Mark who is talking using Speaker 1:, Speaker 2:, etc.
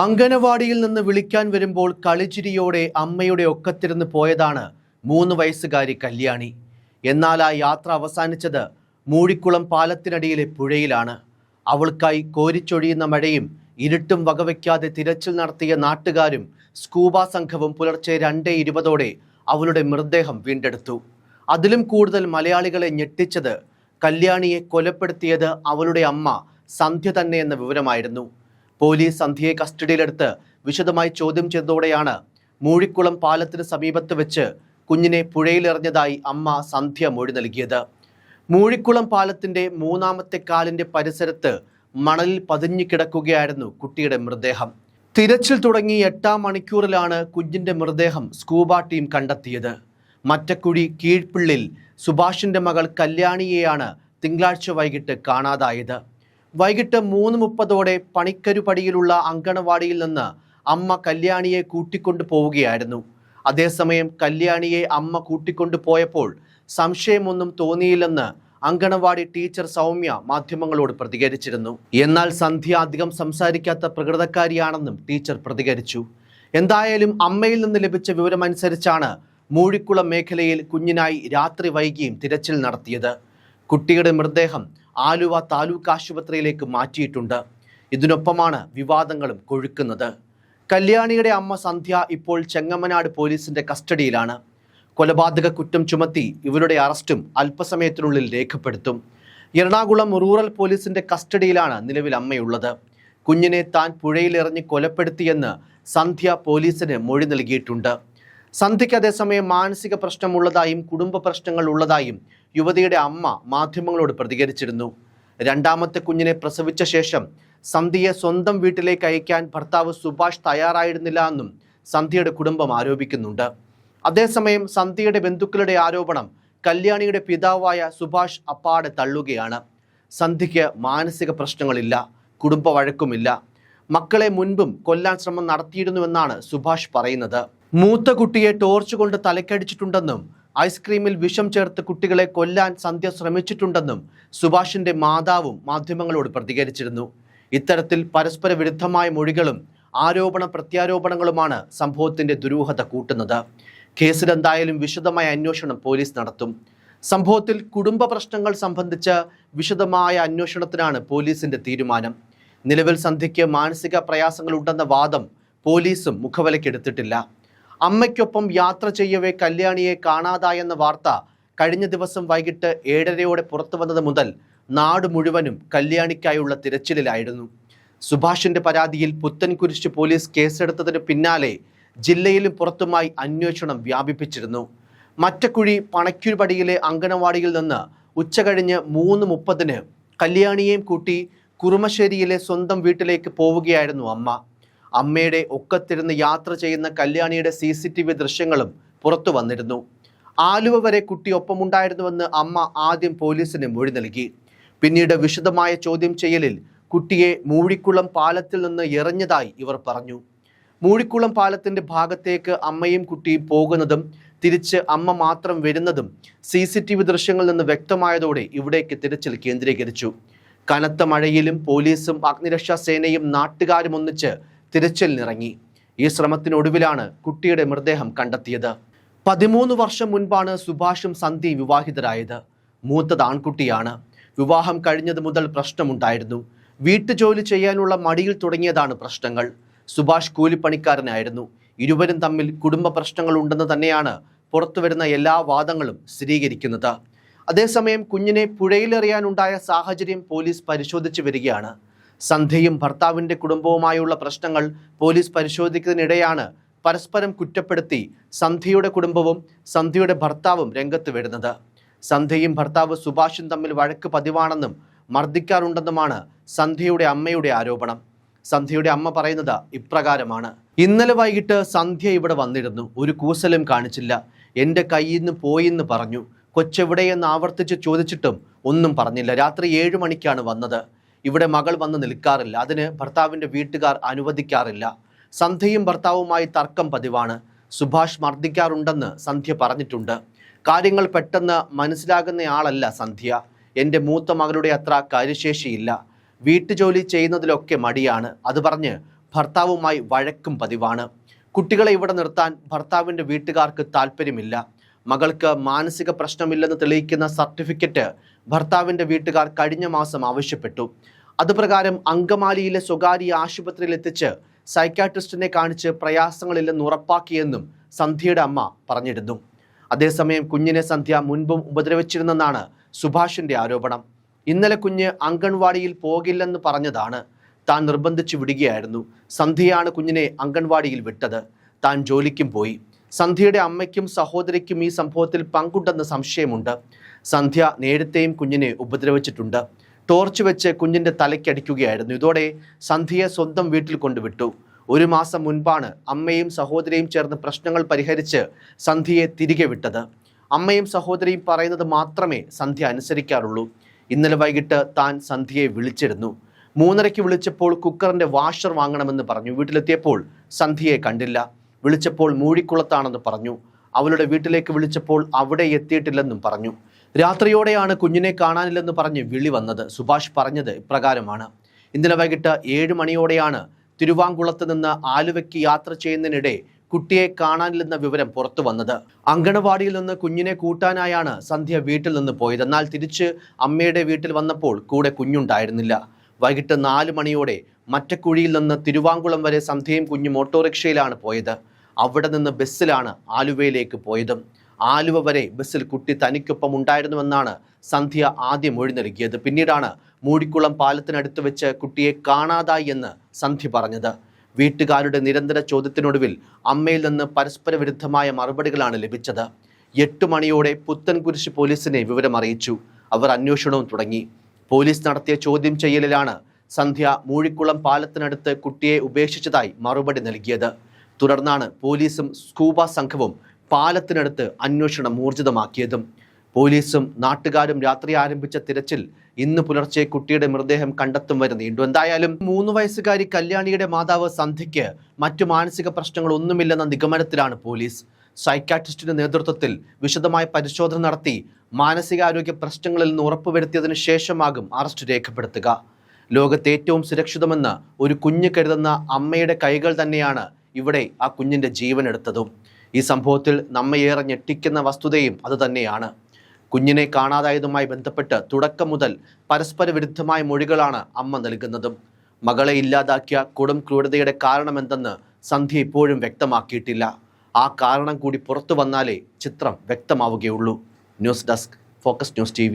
Speaker 1: അങ്കനവാടിയിൽ നിന്ന് വിളിക്കാൻ വരുമ്പോൾ കളിച്ചിരിയോടെ അമ്മയുടെ ഒക്കത്തിരുന്ന് പോയതാണ് മൂന്ന് വയസ്സുകാരി കല്യാണി. എന്നാൽ ആ യാത്ര അവസാനിച്ചത് മൂഴിക്കുളം പാലത്തിനടിയിലെ പുഴയിലാണ്. അവൾക്കായി കോരിച്ചൊഴിയുന്ന മഴയും ഇരുട്ടും വകവയ്ക്കാതെ തിരച്ചിൽ നടത്തിയ നാട്ടുകാരും സ്കൂബ സംഘവും പുലർച്ചെ രണ്ടേ ഇരുപതോടെ അവളുടെ മൃതദേഹം വീണ്ടെടുത്തു. അതിലും കൂടുതൽ മലയാളികളെ ഞെട്ടിച്ചത് കല്യാണിയെ കൊലപ്പെടുത്തിയത് അവളുടെ അമ്മ സന്ധ്യ തന്നെ എന്ന വിവരമായിരുന്നു. പോലീസ് സന്ധ്യയെ കസ്റ്റഡിയിലെടുത്ത് വിശദമായി ചോദ്യം ചെയ്തതോടെയാണ് മൂഴിക്കുളം പാലത്തിന് സമീപത്ത് വെച്ച് കുഞ്ഞിനെ പുഴയിലെറിഞ്ഞതായി അമ്മ സന്ധ്യ മൊഴി നൽകിയത്. മൂഴിക്കുളം പാലത്തിന്റെ മൂന്നാമത്തെ കാലിന്റെ പരിസരത്ത് മണലിൽ പതിഞ്ഞു കിടക്കുകയായിരുന്നു കുട്ടിയുടെ മൃതദേഹം. തിരച്ചിൽ തുടങ്ങി എട്ടാം മണിക്കൂറിലാണ് കുഞ്ഞിന്റെ മൃതദേഹം സ്കൂബ ടീം കണ്ടെത്തിയത്. മറ്റക്കുഴി കീഴ്പിള്ളിൽ സുഭാഷിന്റെ മകൾ കല്യാണിയെയാണ് തിങ്കളാഴ്ച വൈകിട്ട് കാണാതായത്. വൈകിട്ട് മൂന്ന് മുപ്പതോടെ പണിക്കരുപടിയിലുള്ള അങ്കണവാടിയിൽ നിന്ന് അമ്മ കല്യാണിയെ കൂട്ടിക്കൊണ്ടു പോവുകയായിരുന്നു. അതേസമയം കല്യാണിയെ അമ്മ കൂട്ടിക്കൊണ്ടു പോയപ്പോൾ സംശയമൊന്നും തോന്നിയില്ലെന്ന് അങ്കണവാടി ടീച്ചർ സൗമ്യ മാധ്യമങ്ങളോട് പ്രതികരിച്ചിരുന്നു. എന്നാൽ സന്ധ്യ അധികം സംസാരിക്കാത്ത പ്രകൃതക്കാരിയാണെന്നും ടീച്ചർ പ്രതികരിച്ചു. എന്തായാലും അമ്മയിൽ നിന്ന് ലഭിച്ച വിവരമനുസരിച്ചാണ് മൂഴിക്കുളം മേഖലയിൽ കുഞ്ഞിനായി രാത്രി വൈകിയും തിരച്ചിൽ നടത്തിയത്. കുട്ടിയുടെ മൃതദേഹം ആലുവ താലൂക്ക് ആശുപത്രിയിലേക്ക് മാറ്റിയിട്ടുണ്ട്. ഇതിനൊപ്പമാണ് വിവാദങ്ങളും കൊഴുക്കുന്നത്. കല്യാണിയുടെ അമ്മ സന്ധ്യ ഇപ്പോൾ ചെങ്ങമ്മനാട് പോലീസിന്റെ കസ്റ്റഡിയിലാണ്. കൊലപാതക കുറ്റം ചുമത്തി ഇവരുടെ അറസ്റ്റും അല്പസമയത്തിനുള്ളിൽ രേഖപ്പെടുത്തും. എറണാകുളം റൂറൽ പോലീസിന്റെ കസ്റ്റഡിയിലാണ് നിലവിൽ അമ്മയുള്ളത്. കുഞ്ഞിനെ താൻ പുഴയിലെറിഞ്ഞ് കൊലപ്പെടുത്തിയെന്ന് സന്ധ്യ പോലീസിന് മൊഴി നൽകിയിട്ടുണ്ട്. സന്ധ്യയ്ക്ക് അതേസമയം മാനസിക പ്രശ്നമുള്ളതായും കുടുംബ പ്രശ്നങ്ങൾ ഉള്ളതായും യുവതിയുടെ അമ്മ മാധ്യമങ്ങളോട് പ്രതികരിച്ചിരുന്നു. രണ്ടാമത്തെ കുഞ്ഞിനെ പ്രസവിച്ച ശേഷം സന്ധ്യയെ സ്വന്തം വീട്ടിലേക്ക് അയക്കാൻ ഭർത്താവ് സുഭാഷ് തയ്യാറായിരുന്നില്ല എന്നും സന്ധ്യയുടെ കുടുംബം ആരോപിക്കുന്നുണ്ട്. അതേസമയം സന്ധ്യയുടെ ബന്ധുക്കളുടെ ആരോപണം കല്യാണിയുടെ പിതാവായ സുഭാഷ് അപ്പാടെ തള്ളുകയാണ്. സന്ധ്യയ്ക്ക് മാനസിക പ്രശ്നങ്ങളില്ല കുടുംബ വഴക്കുമില്ല. മക്കളെ മുൻപും കൊല്ലാൻ ശ്രമം നടത്തിയിരുന്നുവെന്നാണ് സുഭാഷ് പറയുന്നത്. മൂത്ത കുട്ടിയെ ടോർച്ച് കൊണ്ട് തലക്കടിച്ചിട്ടുണ്ടെന്നും ഐസ്ക്രീമിൽ വിഷം ചേർത്ത് കുട്ടികളെ കൊല്ലാൻ സന്ധ്യ ശ്രമിച്ചിട്ടുണ്ടെന്നും സുഭാഷിന്റെ മാതാവും മാധ്യമങ്ങളോട് പ്രതികരിച്ചിരുന്നു. ഇത്തരത്തിൽ പരസ്പര വിരുദ്ധമായ മൊഴികളും ആരോപണ പ്രത്യാരോപണങ്ങളുമാണ് സംഭവത്തിന്റെ ദുരൂഹത കൂട്ടുന്നത്. കേസിൽ എന്തായാലും വിശദമായ അന്വേഷണം പോലീസ് നടത്തും. സംഭവത്തിൽ കുടുംബ പ്രശ്നങ്ങൾ സംബന്ധിച്ച വിശദമായ അന്വേഷണത്തിനാണ് പോലീസിന്റെ തീരുമാനം. നിലവിൽ സന്ധ്യയ്ക്ക് മാനസിക പ്രയാസങ്ങളുണ്ടെന്ന വാദം പോലീസും മുഖവിലക്കെടുത്തിട്ടില്ല അമ്മയ്ക്കൊപ്പം യാത്ര ചെയ്യവേ കല്യാണിയെ കാണാതായെന്ന വാർത്ത കഴിഞ്ഞ ദിവസം വൈകിട്ട് ഏഴരയോടെ പുറത്തു വന്നത് മുതൽ നാട് മുഴുവനും കല്യാണിക്കായുള്ള തിരച്ചിലിലായിരുന്നു. സുഭാഷിന്റെ പരാതിയിൽ പുത്തൻകുരിശ് പോലീസ് കേസെടുത്തതിന് പിന്നാലെ ജില്ലയിലും പുറത്തുമായി അന്വേഷണം വ്യാപിപ്പിച്ചിരുന്നു. മറ്റക്കുഴി പണക്കുരുപടിയിലെ അങ്കണവാടിയിൽ നിന്ന് ഉച്ചകഴിഞ്ഞ് മൂന്ന് മുപ്പതിന് കല്യാണിയെയും കൂട്ടി കുറുമശ്ശേരിയിലെ സ്വന്തം വീട്ടിലേക്ക് പോവുകയായിരുന്നു അമ്മ. അമ്മയുടെ ഒക്കത്തിരുന്ന് യാത്ര ചെയ്യുന്ന കല്യാണിയുടെ സി സി ടി വി ദൃശ്യങ്ങളും പുറത്തു വന്നിരുന്നു. ആലുവ വരെ കുട്ടി ഒപ്പമുണ്ടായിരുന്നുവെന്ന് അമ്മ ആദ്യം പോലീസിന് മൊഴി നൽകി. പിന്നീട് വിശദമായ ചോദ്യം ചെയ്യലിൽ കുട്ടിയെ മൂഴിക്കുളം പാലത്തിൽ നിന്ന് എറിഞ്ഞതായി ഇവർ പറഞ്ഞു. മൂഴിക്കുളം പാലത്തിന്റെ ഭാഗത്തേക്ക് അമ്മയും കുട്ടിയും പോകുന്നതും തിരിച്ച് അമ്മ മാത്രം വരുന്നതും സി സി ടി വി ദൃശ്യങ്ങളിൽ നിന്ന് വ്യക്തമായതോടെ ഇവിടേക്ക് തിരച്ചിൽ കേന്ദ്രീകരിച്ചു. കനത്ത മഴയിലും പോലീസും അഗ്നിരക്ഷാ സേനയും നാട്ടുകാരും ഒന്നിച്ച് തിരച്ചിലിനിറങ്ങി. ഈ ശ്രമത്തിനൊടുവിലാണ് കുട്ടിയുടെ മൃതദേഹം കണ്ടെത്തിയത്. പതിമൂന്ന് വർഷം മുൻപാണ് സുഭാഷും സന്ധി വിവാഹിതരായത്. മൂത്തത് ആൺകുട്ടിയാണ്. വിവാഹം കഴിഞ്ഞത് മുതൽ പ്രശ്നമുണ്ടായിരുന്നു. വീട്ടുജോലി ചെയ്യാനുള്ള മടിയിൽ തുടങ്ങിയതാണ് പ്രശ്നങ്ങൾ. സുഭാഷ് കൂലിപ്പണിക്കാരനായിരുന്നു. ഇരുവരും തമ്മിൽ കുടുംബ പ്രശ്നങ്ങൾ ഉണ്ടെന്ന് തന്നെയാണ് പുറത്തുവരുന്ന എല്ലാ വാദങ്ങളും സ്ഥിരീകരിക്കുന്നത്. അതേസമയം കുഞ്ഞിനെ പുഴയിലെറിയാനുണ്ടായ സാഹചര്യം പോലീസ് പരിശോധിച്ചു വരികയാണ്. സന്ധ്യയും ഭർത്താവിന്റെ കുടുംബവുമായുള്ള പ്രശ്നങ്ങൾ പോലീസ് പരിശോധിക്കുന്നതിനിടെയാണ് പരസ്പരം കുറ്റപ്പെടുത്തി സന്ധ്യയുടെ കുടുംബവും സന്ധ്യയുടെ ഭർത്താവും രംഗത്ത് വരുന്നത്. സന്ധ്യയും ഭർത്താവ് സുഭാഷും തമ്മിൽ വഴക്ക് പതിവാണെന്നും മർദ്ദിക്കാറുണ്ടെന്നുമാണ് സന്ധ്യയുടെ അമ്മയുടെ ആരോപണം. സന്ധ്യയുടെ അമ്മ പറയുന്നത് ഇപ്രകാരമാണ്. ഇന്നലെ വൈകിട്ട് സന്ധ്യ ഇവിടെ വന്നിരുന്നു. ഒരു കൂസലും കാണിച്ചില്ല. എന്റെ കയ്യിൽ നിന്ന് പോയിന്ന് പറഞ്ഞു. കൊച്ചെവിടെയെന്ന് ആവർത്തിച്ച് ചോദിച്ചിട്ടും ഒന്നും പറഞ്ഞില്ല. രാത്രി ഏഴ് മണിക്കാണ് വന്നത്. ഇവിടെ മകൾ വന്ന് നിൽക്കാറില്ല. അതിന് ഭർത്താവിന്റെ വീട്ടുകാർ അനുവദിക്കാറില്ല. സന്ധ്യയും ഭർത്താവുമായി തർക്കം പതിവാണ്. സുഭാഷ് മർദ്ദിക്കാറുണ്ടെന്ന് സന്ധ്യ പറഞ്ഞിട്ടുണ്ട്. കാര്യങ്ങൾ പെട്ടെന്ന് മനസ്സിലാകുന്നയാളല്ല സന്ധ്യ. എന്റെ മൂത്ത മകളുടെ അത്ര കാര്യശേഷിയില്ല. വീട്ടുജോലി ചെയ്യുന്നതിലൊക്കെ മടിയാണ്. അത് പറഞ്ഞ് ഭർത്താവുമായി വഴക്കും പതിവാണ്. കുട്ടികളെ ഇവിടെ നിർത്താൻ ഭർത്താവിന്റെ വീട്ടുകാർക്ക് താല്പര്യമില്ല മകൾക്ക് മാനസിക പ്രശ്നമില്ലെന്ന് തെളിയിക്കുന്ന സർട്ടിഫിക്കറ്റ് ഭർത്താവിന്റെ വീട്ടുകാർ കഴിഞ്ഞ മാസം ആവശ്യപ്പെട്ടു. അതുപ്രകാരം അങ്കമാലിയിലെ സ്വകാര്യ ആശുപത്രിയിൽ എത്തിച്ച് സൈക്കാട്രിസ്റ്റിനെ കാണിച്ച് പ്രയാസങ്ങളില്ലെന്ന് ഉറപ്പാക്കിയെന്നും സന്ധ്യയുടെ അമ്മ പറഞ്ഞിരുന്നു. അതേസമയം കുഞ്ഞിനെ സന്ധ്യ മുൻപും ഉപദ്രവിച്ചിരുന്നെന്നാണ് സുഭാഷിന്റെ ആരോപണം. ഇന്നലെ കുഞ്ഞ് അംഗൻവാടിയിൽ പോകില്ലെന്ന് പറഞ്ഞതാണ്. താൻ നിർബന്ധിച്ചു വിടുകയായിരുന്നു. സന്ധ്യയാണ് കുഞ്ഞിനെ അംഗൻവാടിയിൽ വിട്ടത്. താൻ ജോലിക്കും പോയി. സന്ധ്യയുടെ അമ്മയ്ക്കും സഹോദരിക്കും ഈ സംഭവത്തിൽ പങ്കുണ്ടെന്ന് സംശയമുണ്ട്. സന്ധ്യ നേരത്തെയും കുഞ്ഞിനെ ഉപദ്രവിച്ചിട്ടുണ്ട്. ടോർച്ച് വെച്ച് കുഞ്ഞിന്റെ തലയ്ക്കടിക്കുകയായിരുന്നു ഇതോടെ സന്ധ്യയെ സ്വന്തം വീട്ടിൽ കൊണ്ടുവിട്ടു. ഒരു മാസം മുൻപാണ് അമ്മയും സഹോദരിയും ചേർന്ന് പ്രശ്നങ്ങൾ പരിഹരിച്ച് സന്ധ്യയെ തിരികെ വിട്ടത്. അമ്മയും സഹോദരിയും പറയുന്നത് മാത്രമേ സന്ധ്യ അനുസരിക്കാറുള്ളൂ. ഇന്നലെ വൈകിട്ട് താൻ സന്ധ്യയെ വിളിച്ചിരുന്നു. മൂന്നരയ്ക്ക് വിളിച്ചപ്പോൾ കുക്കറിന്റെ വാഷർ വാങ്ങണമെന്ന് പറഞ്ഞു. വീട്ടിലെത്തിയപ്പോൾ സന്ധ്യയെ കണ്ടില്ല. വിളിച്ചപ്പോൾ മൂഴിക്കുളത്താണെന്ന് പറഞ്ഞു. അവളുടെ വീട്ടിലേക്ക് വിളിച്ചപ്പോൾ അവിടെ എത്തിയിട്ടില്ലെന്നും പറഞ്ഞു. രാത്രിയോടെയാണ് കുഞ്ഞിനെ കാണാനില്ലെന്ന് പറഞ്ഞ് വിളി വന്നത്. സുഭാഷ് പറഞ്ഞത് ഇപ്രകാരമാണ്. ഇന്നലെ വൈകിട്ട് ഏഴ് മണിയോടെയാണ് തിരുവാങ്കുളത്ത് നിന്ന് ആലുവയ്ക്ക് യാത്ര ചെയ്യുന്നതിനിടെ കുട്ടിയെ കാണാനില്ലെന്ന വിവരം പുറത്തു വന്നത്. അങ്കണവാടിയിൽ നിന്ന് കുഞ്ഞിനെ കൂട്ടാനായാണ് സന്ധ്യ വീട്ടിൽ നിന്ന് പോയത്. എന്നാൽ തിരിച്ച് അമ്മയുടെ വീട്ടിൽ വന്നപ്പോൾ കൂടെ കുഞ്ഞുണ്ടായിരുന്നില്ല. വൈകിട്ട് നാല് മണിയോടെ മറ്റക്കുഴിയിൽ നിന്ന് തിരുവാങ്കുളം വരെ സന്ധ്യയും കുഞ്ഞും ഓട്ടോറിക്ഷയിലാണ് പോയത്. അവിടെ നിന്ന് ബസ്സിലാണ് ആലുവയിലേക്ക് പോയതും. ആലുവ വരെ ബസ്സിൽ കുട്ടി തനിക്കൊപ്പം ഉണ്ടായിരുന്നുവെന്നാണ് സന്ധ്യ ആദ്യം മൊഴി നൽകിയത് പിന്നീടാണ് മൂടിക്കുളം പാലത്തിനടുത്ത് വെച്ച് കുട്ടിയെ കാണാതായി എന്ന് സന്ധ്യ പറഞ്ഞത്. വീട്ടുകാരുടെ നിരന്തര ചോദ്യത്തിനൊടുവിൽ അമ്മയിൽ നിന്ന് പരസ്പര വിരുദ്ധമായ മറുപടികളാണ് ലഭിച്ചത്. എട്ട് മണിയോടെ പുത്തൻകുരിശ് പോലീസിനെ വിവരമറിയിച്ചു അവർ അന്വേഷണവും തുടങ്ങി. പോലീസ് നടത്തിയ ചോദ്യം ചെയ്യലിലാണ് സന്ധ്യ മൂഴിക്കുളം പാലത്തിനടുത്ത് കുട്ടിയെ ഉപേക്ഷിച്ചതായി മറുപടി നൽകിയത്. തുടർന്നാണ് പോലീസും സ്കൂബ സംഘവും പാലത്തിനടുത്ത് അന്വേഷണം ഊർജിതമാക്കിയതും. പോലീസും നാട്ടുകാരും രാത്രി ആരംഭിച്ച തിരച്ചിൽ ഇന്ന് പുലർച്ചെ കുട്ടിയുടെ മൃതദേഹം കണ്ടെത്തും വരെ നീണ്ടു എന്തായാലും മൂന്ന് വയസ്സുകാരി കല്യാണിയുടെ മാതാവ് സന്ധ്യയ്ക്ക് മറ്റു മാനസിക പ്രശ്നങ്ങൾ ഒന്നുമില്ലെന്ന നിഗമനത്തിലാണ് പോലീസ്. സൈക്കാട്രിസ്റ്റിന്റെ നേതൃത്വത്തിൽ വിശദമായ പരിശോധന നടത്തി മാനസികാരോഗ്യ പ്രശ്നങ്ങളിൽ നിന്ന് ഉറപ്പുവരുത്തിയതിനു ശേഷമാകും അറസ്റ്റ് രേഖപ്പെടുത്തുക. ലോകത്തെ ഏറ്റവും സുരക്ഷിതമെന്ന് ഒരു കുഞ്ഞ് കരുതുന്ന അമ്മയുടെ കൈകൾ തന്നെയാണ് ഇവിടെ ആ കുഞ്ഞിന്റെ ജീവൻ എടുത്തതും ഈ സംഭവത്തിൽ നമ്മയേറെ ഞെട്ടിക്കുന്ന വസ്തുതയും അതുതന്നെയാണ് കുഞ്ഞിനെ കാണാതായതുമായി ബന്ധപ്പെട്ട് തുടക്കം മുതൽ പരസ്പര വിരുദ്ധമായ മൊഴികളാണ് അമ്മ നൽകുന്നതും. മകളെ ഇല്ലാതാക്കിയ കൊടും ക്രൂരതയുടെ കാരണമെന്തെന്ന് സന്ധ്യ ഇപ്പോഴും വ്യക്തമാക്കിയിട്ടില്ല. ആ കാരണം കൂടി പുറത്തു വന്നാലേ ചിത്രം വ്യക്തമാവുകയുള്ളൂ. News desk focus news T